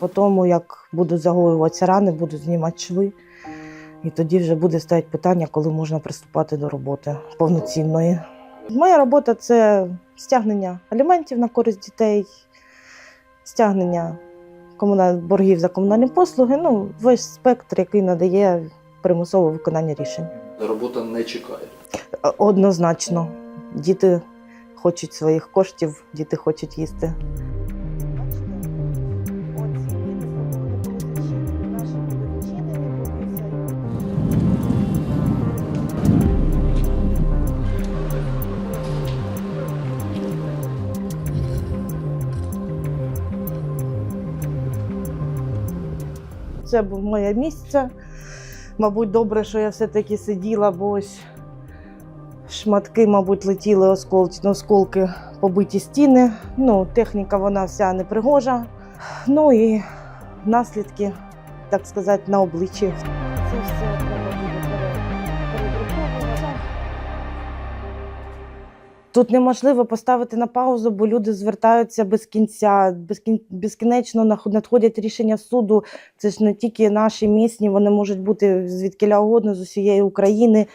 По тому, як будуть загоюватися рани, будуть знімати шви. І тоді вже буде стояти питання, коли можна приступати до роботи повноцінної. Моя робота це стягнення аліментів на користь дітей, стягнення боргів за комунальні послуги, ну, весь спектр, який надає примусове виконання рішень. Робота не чекає. Однозначно, діти хочуть своїх коштів, діти хочуть їсти. Це було моє місце. Мабуть, добре, що я все-таки сиділа, бо ось шматки, мабуть, летіли осколки, осколки побиті стіни. Ну, техніка вона вся непригожа. Ну і наслідки, так сказати, на обличчі. Це все Тут неможливо поставити на паузу, бо люди звертаються без кінця, безкін- безкінечно надходять рішення суду. Це ж не тільки наші місні, вони можуть бути звідкіля угодно з усієї України.